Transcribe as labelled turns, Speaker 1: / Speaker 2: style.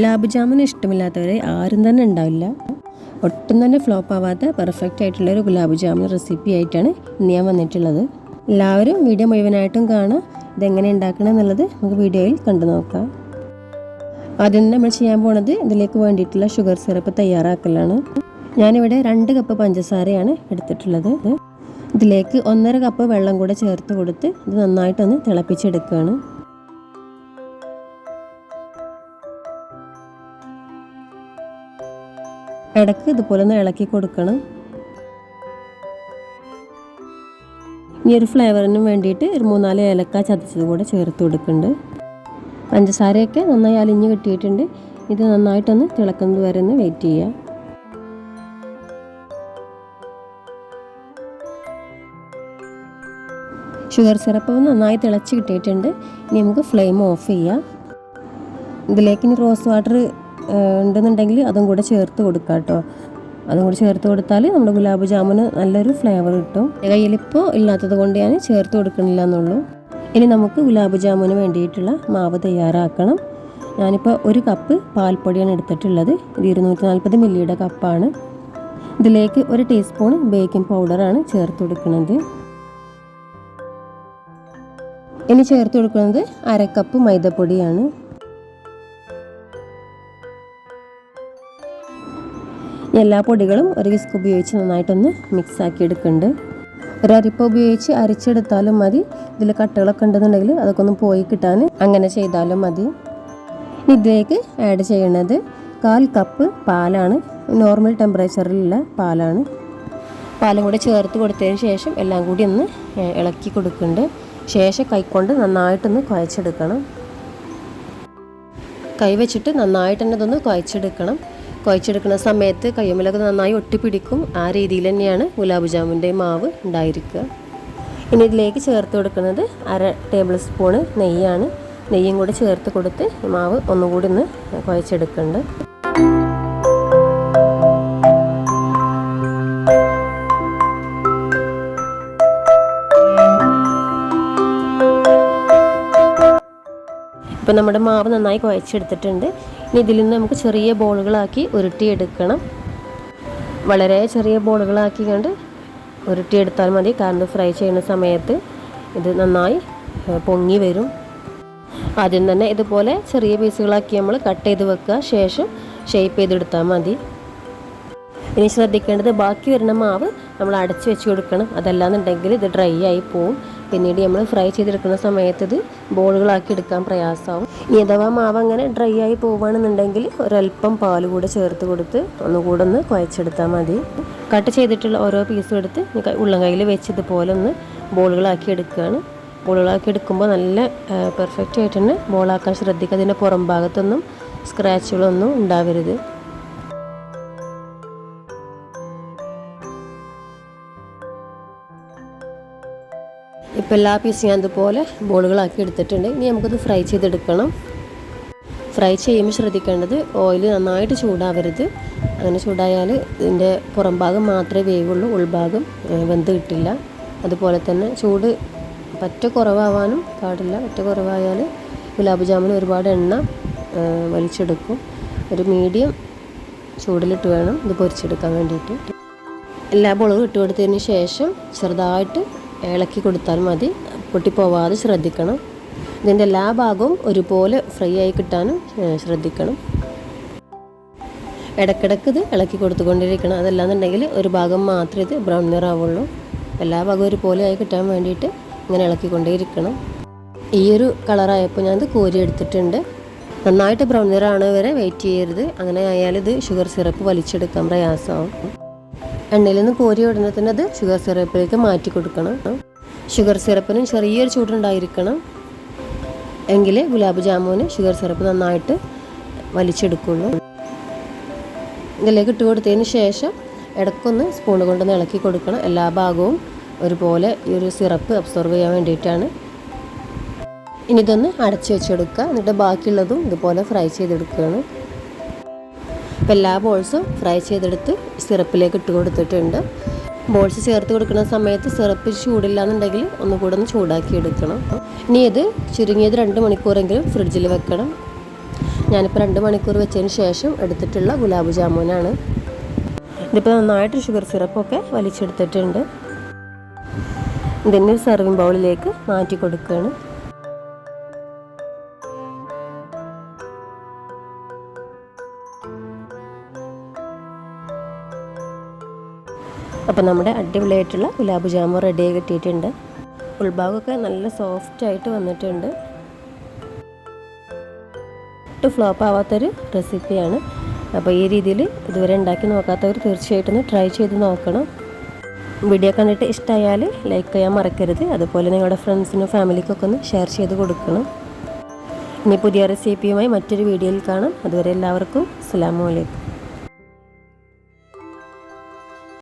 Speaker 1: ഗുലാബ് ജാമുൻ ഇഷ്ടമില്ലാത്തവരെ ആരും തന്നെ ഉണ്ടാവില്ല. ഒട്ടും തന്നെ ഫ്ലോപ്പ് ആവാത്ത പെർഫെക്റ്റ് ആയിട്ടുള്ള ഒരു ഗുലാബ് ജാമുൻ റെസിപ്പി ആയിട്ടാണ് ഇന്ന് ഞാൻ വന്നിട്ടുള്ളത്. എല്ലാവരും വീഡിയോ മുഴുവനായിട്ടും കാണാം ഇതെങ്ങനെ ഉണ്ടാക്കണം എന്നുള്ളത് നമുക്ക് വീഡിയോയിൽ കണ്ടു നോക്കാം. ആദ്യം നമ്മൾ ചെയ്യാൻ പോണത് ഇതിലേക്ക് വേണ്ടിയിട്ടുള്ള ഷുഗർ സിറപ്പ് തയ്യാറാക്കലാണ്. ഞാനിവിടെ രണ്ട് കപ്പ് പഞ്ചസാരയാണ് എടുത്തിട്ടുള്ളത്. ഇതിലേക്ക് ഒന്നര കപ്പ് വെള്ളം കൂടെ ചേർത്ത് കൊടുത്ത് ഇത് നന്നായിട്ടൊന്ന് തിളപ്പിച്ചെടുക്കുകയാണ്. ഇടയ്ക്ക് ഇതുപോലെ ഒന്ന് ഇളക്കി കൊടുക്കണം. ഇനി ഒരു ഫ്ലേവറിനും വേണ്ടിയിട്ട് ഒരു മൂന്നാൽ ഏലക്ക ചതച്ചത് കൂടെ ചേർത്ത് കൊടുക്കുന്നുണ്ട്. പഞ്ചസാരയൊക്കെ നന്നായി അലിഞ്ഞ് കിട്ടിയിട്ടുണ്ട്. ഇത് നന്നായിട്ടൊന്ന് തിളക്കുന്നത് വരെ ഒന്ന് വെയിറ്റ് ചെയ്യുക. ഷുഗർ സിറപ്പ് നന്നായി തിളച്ച് കിട്ടിയിട്ടുണ്ട്. ഇനി നമുക്ക് ഫ്ലെയിം ഓഫ് ചെയ്യാം. ഇതിലേക്ക് ഇനി റോസ് വാട്ടർ ഉണ്ടെന്നുണ്ടെങ്കിൽ അതും കൂടെ ചേർത്ത് കൊടുക്കാം കേട്ടോ. അതും കൂടി ചേർത്ത് കൊടുത്താൽ നമ്മുടെ ഗുലാബ് ജാമുന് നല്ലൊരു ഫ്ലേവർ കിട്ടും. കയ്യിലിപ്പോൾ ഇല്ലാത്തത് കൊണ്ട് ഞാൻ ചേർത്ത് കൊടുക്കണില്ല എന്നുള്ളൂ. ഇനി നമുക്ക് ഗുലാബ് ജാമുന് വേണ്ടിയിട്ടുള്ള മാവ് തയ്യാറാക്കണം. ഞാനിപ്പോൾ ഒരു കപ്പ് പാൽപ്പൊടിയാണ് എടുത്തിട്ടുള്ളത്. ഇത് ഇരുന്നൂറ്റി നാൽപ്പത് മില്ലിയുടെ കപ്പാണ്. ഇതിലേക്ക് ഒരു ടീസ്പൂൺ ബേക്കിംഗ് പൗഡറാണ് ചേർത്ത് കൊടുക്കുന്നത്. ഇനി ചേർത്ത് കൊടുക്കുന്നത് അരക്കപ്പ് കപ്പ് മൈദപ്പൊടിയാണ്. എല്ലാ പൊടികളും ഒരു വിസ്ക് ഉപയോഗിച്ച് നന്നായിട്ടൊന്ന് മിക്സ് ആക്കി എടുക്കുന്നുണ്ട്. അരിപ്പ ഉപയോഗിച്ച് അരിച്ചെടുത്താലും മതി. ഇതിൽ കട്ടകളൊക്കെ ഉണ്ടെന്നുണ്ടെങ്കിൽ അതൊക്കെ ഒന്ന് പോയി കിട്ടാൻ അങ്ങനെ ചെയ്താലും മതി. ഇതിലേക്ക് ആഡ് ചെയ്യണത് കാൽ കപ്പ് പാലാണ്. നോർമൽ ടെമ്പറേച്ചറിലുള്ള പാലാണ്. പാലും കൂടി ചേർത്ത് കൊടുത്തതിന് ശേഷം എല്ലാം കൂടി ഒന്ന് ഇളക്കി കൊടുക്കുന്നുണ്ട്. ശേഷം കൈക്കൊണ്ട് നന്നായിട്ടൊന്ന് കുഴച്ചെടുക്കണം. കൈ വെച്ചിട്ട് നന്നായിട്ട് തന്നെ ഇതൊന്ന് കുഴച്ചെടുക്കണം. കുഴച്ചെടുക്കുന്ന സമയത്ത് കയ്യുമ്മലൊക്കെ നന്നായി ഒട്ടിപ്പിടിക്കും. ആ രീതിയിൽ തന്നെയാണ് ഗുലാബ് ജാമുന്റെ മാവ് ഉണ്ടായിരിക്കുക. ഇനി ഇതിലേക്ക് ചേർത്ത് കൊടുക്കുന്നത് അര ടേബിൾ സ്പൂണ് നെയ്യാണ്. നെയ്യും കൂടി ചേർത്ത് കൊടുത്ത് മാവ് ഒന്നുകൂടി ഒന്ന് കുഴച്ചെടുക്കുന്നുണ്ട് ഇപ്പം നമ്മുടെ മാവ് നന്നായി കുഴച്ചെടുത്തിട്ടുണ്ട്. ഇനി ഇതിൽ നിന്ന് നമുക്ക് ചെറിയ ബോളുകളാക്കി ഉരുട്ടിയെടുക്കണം. വളരെ ചെറിയ ബോളുകളാക്കി കണ്ട് ഉരുട്ടിയെടുത്താൽ മതി. കാരണം ഫ്രൈ ചെയ്യുന്ന സമയത്ത് ഇത് നന്നായി പൊങ്ങി വരും. ആദ്യം തന്നെ ഇതുപോലെ ചെറിയ പീസുകളാക്കി നമ്മൾ കട്ട് ചെയ്ത് വെക്കുക. ശേഷം ഷേപ്പ് ചെയ്തെടുത്താൽ മതി. ഇനി ശ്രദ്ധിക്കേണ്ടത് ബാക്കി വരുന്ന മാവ് നമ്മൾ അടച്ചു വെച്ച് കൊടുക്കണം. അതല്ലാന്നുണ്ടെങ്കിൽ ഇത് ഡ്രൈ ആയി പോവും. പിന്നീട് നമ്മൾ ഫ്രൈ ചെയ്തെടുക്കുന്ന സമയത്ത് ഇത് ബോളുകളാക്കി എടുക്കാൻ പ്രയാസമാവും. ഇനി അഥവാ മാവ് അങ്ങനെ ഡ്രൈ ആയി പോവുകയാണെന്നുണ്ടെങ്കിൽ ഒരല്പം പാൽ കൂടെ ചേർത്ത് കൊടുത്ത് ഒന്നുകൂടെ ഒന്ന് കുഴച്ചെടുത്താൽ മതി. കട്ട് ചെയ്തിട്ടുള്ള ഓരോ പീസും എടുത്ത് ഉള്ളം കയ്യിൽ വെച്ച് ഇതുപോലെ ഒന്ന് ബോളുകളാക്കി എടുക്കുകയാണ്. ബോളുകളാക്കി എടുക്കുമ്പോൾ നല്ല പെർഫെക്റ്റ് ആയിട്ട് തന്നെ ബോളാക്കാൻ ശ്രദ്ധിക്കുക. അതിന്റെ പുറം ഭാഗത്തൊന്നും സ്ക്രാച്ചുകളൊന്നും ഉണ്ടാവരുത്. ഇപ്പോൾ എല്ലാ പീസും ഞാൻ ഇതുപോലെ ബോളുകളാക്കി എടുത്തിട്ടുണ്ട്. ഇനി നമുക്കത് ഫ്രൈ ചെയ്തെടുക്കണം. ഫ്രൈ ചെയ്യുമ്പോൾ ശ്രദ്ധിക്കേണ്ടത് ഓയിൽ നന്നായിട്ട് ചൂടാവരുത്. അങ്ങനെ ചൂടായാൽ ഇതിന്റെ പുറം ഭാഗം മാത്രമേ വേവുള്ളൂ ഉൾഭാഗം വെന്ത് കിട്ടില്ല. അതുപോലെ തന്നെ ചൂട് പറ്റ കുറവാവാനും പാടില്ല. പറ്റ കുറവായാൽ ഗുലാബ് ജാമുൻ ഒരുപാട് എണ്ണ വലിച്ചെടുക്കും. ഒരു മീഡിയം ചൂടിലിട്ട് വേണം ഇത് പൊരിച്ചെടുക്കാൻ വേണ്ടിയിട്ട്. എല്ലാ ബോളും ഇട്ട് കൊടുത്തതിന് ശേഷം ചെറുതായിട്ട് ഇളക്കി കൊടുത്താൽ മതി. പൊട്ടിപ്പോവാതെ ശ്രദ്ധിക്കണം. ഇതിന്റെ എല്ലാ ഭാഗവും ഒരുപോലെ ഫ്രൈ ആയി കിട്ടാനും ശ്രദ്ധിക്കണം. ഇടയ്ക്കിടയ്ക്ക് ഇത് ഇളക്കി കൊടുത്തുകൊണ്ടിരിക്കണം. അതല്ലാന്നുണ്ടെങ്കിൽ ഒരു ഭാഗം മാത്രമേ ഇത് ബ്രൗൺ നിറാവുള്ളൂ എല്ലാ ഭാഗവും ഒരുപോലെ ആയി കിട്ടാൻ വേണ്ടിയിട്ട് ഇങ്ങനെ ഇളക്കിക്കൊണ്ടേയിരിക്കണം. ഈ ഒരു കളറായപ്പോൾ ഞാനത് കോരി എടുത്തിട്ടുണ്ട്. നന്നായിട്ട് ബ്രൗൺ നിറാണ് വരെ വെയിറ്റ് ചെയ്യരുത്. അങ്ങനെ ആയാൽ ഇത് ഷുഗർ സിറപ്പ് വലിച്ചെടുക്കാൻ പ്രയാസമാവും. എണ്ണയിൽ നിന്ന് കോരി ഉടനെ തന്നെ അത് ഷുഗർ സിറപ്പിലേക്ക് മാറ്റി കൊടുക്കണം. ഷുഗർ സിറപ്പിനും ചെറിയൊരു ചൂടുണ്ടായിരിക്കണം. എങ്കിൽ ഗുലാബ് ജാമുവിന് ഷുഗർ സിറപ്പ് നന്നായിട്ട് വലിച്ചെടുക്കുള്ളൂ. ഇതിലേക്ക് ഇട്ട് കൊടുത്തതിന് ശേഷം ഇടയ്ക്കൊന്ന് സ്പൂൺ കൊണ്ടൊന്ന് ഇളക്കി കൊടുക്കണം. എല്ലാ ഭാഗവും ഒരുപോലെ ഈ ഒരു സിറപ്പ് അബ്സോർവ് ചെയ്യാൻ വേണ്ടിയിട്ടാണ്. ഇനി ഇതൊന്ന് അടച്ചു വെച്ചെടുക്കുക. എന്നിട്ട് ബാക്കിയുള്ളതും ഇതുപോലെ ഫ്രൈ ചെയ്തെടുക്കുകയാണ്. അപ്പോൾ എല്ലാ ബോൾസും ഫ്രൈ ചെയ്തെടുത്ത് സിറപ്പിലേക്ക് ഇട്ട് കൊടുത്തിട്ടുണ്ട്. ബോൾസ് ചേർത്ത് കൊടുക്കുന്ന സമയത്ത് സിറപ്പ് ചൂടില്ല എന്നുണ്ടെങ്കിൽ ഒന്നുകൂടെ ഒന്ന് ചൂടാക്കി എടുക്കണം. ഇനി ഇത് ചുരുങ്ങിയത് രണ്ട് മണിക്കൂറെങ്കിലും ഫ്രിഡ്ജിൽ വെക്കണം. ഞാനിപ്പോൾ രണ്ട് മണിക്കൂർ വെച്ചതിന് ശേഷം എടുത്തിട്ടുള്ള ഗുലാബ് ജാമുനാണ്. ഇതിപ്പോൾ നന്നായിട്ട് ഷുഗർ സിറപ്പൊക്കെ വലിച്ചെടുത്തിട്ടുണ്ട്. ഇതിന് സെർവിങ് ബൗളിലേക്ക് മാറ്റി കൊടുക്കുകയാണ്. അപ്പോൾ നമ്മുടെ അടിപൊളിയായിട്ടുള്ള ഗുലാബ് ജാമു റെഡിയായി കിട്ടിയിട്ടുണ്ട്. ഉൾഭാഗമൊക്കെ നല്ല സോഫ്റ്റ് ആയിട്ട് വന്നിട്ടുണ്ട്. ഒട്ടും ഫ്ലോപ്പ് ആവാത്തൊരു റെസിപ്പിയാണ് അപ്പോൾ ഈ രീതിയിൽ ഇതുവരെ ഉണ്ടാക്കി നോക്കാത്തവർ തീർച്ചയായിട്ടും ട്രൈ ചെയ്ത് നോക്കണം. വീഡിയോ കണ്ടിട്ട് ഇഷ്ടമായാൽ ലൈക്ക് ചെയ്യാൻ മറക്കരുത്. അതുപോലെ നിങ്ങളുടെ ഫ്രണ്ട്സിനും ഫാമിലിക്കൊക്കെ ഒന്ന് ഷെയർ ചെയ്ത് കൊടുക്കണം. ഇനി പുതിയ റെസിപ്പിയുമായി മറ്റൊരു വീഡിയോയിൽ കാണാം. അതുവരെ എല്ലാവർക്കും അസ്സാം വലൈക്കും